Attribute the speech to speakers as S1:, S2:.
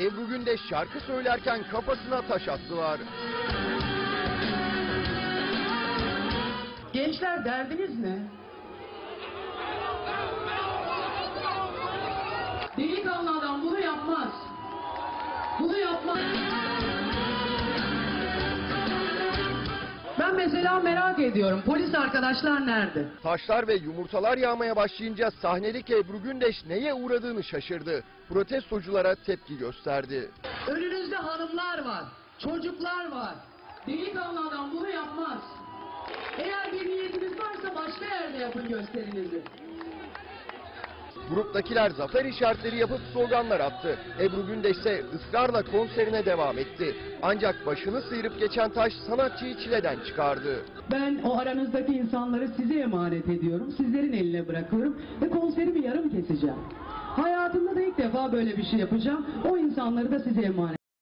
S1: Ebru Gündeş şarkı söylerken kafasına taş attılar.
S2: Gençler derdiniz ne? Delikanlı adam bunu yapmaz. Bunu yapmaz. Mesela merak ediyorum polis arkadaşlar nerede?
S1: Taşlar ve yumurtalar yağmaya başlayınca sahnedeki Ebru Gündeş neye uğradığını şaşırdı. Protestoculara tepki gösterdi.
S2: Önünüzde hanımlar var, çocuklar var. Delikanlı adam bunu yapmaz. Eğer bir niyetiniz varsa başka yerde yapın gösterinizi.
S1: Gruptakiler zafer işaretleri yapıp sloganlar attı. Ebru Gündeş ise ısrarla konserine devam etti. Ancak başını sıyırıp geçen taş sanatçıyı çileden çıkardı.
S2: Ben o aranızdaki insanları size emanet ediyorum. Sizlerin eline bırakıyorum ve konserimi yarım keseceğim. Hayatımda da ilk defa böyle bir şey yapacağım. O insanları da size emanet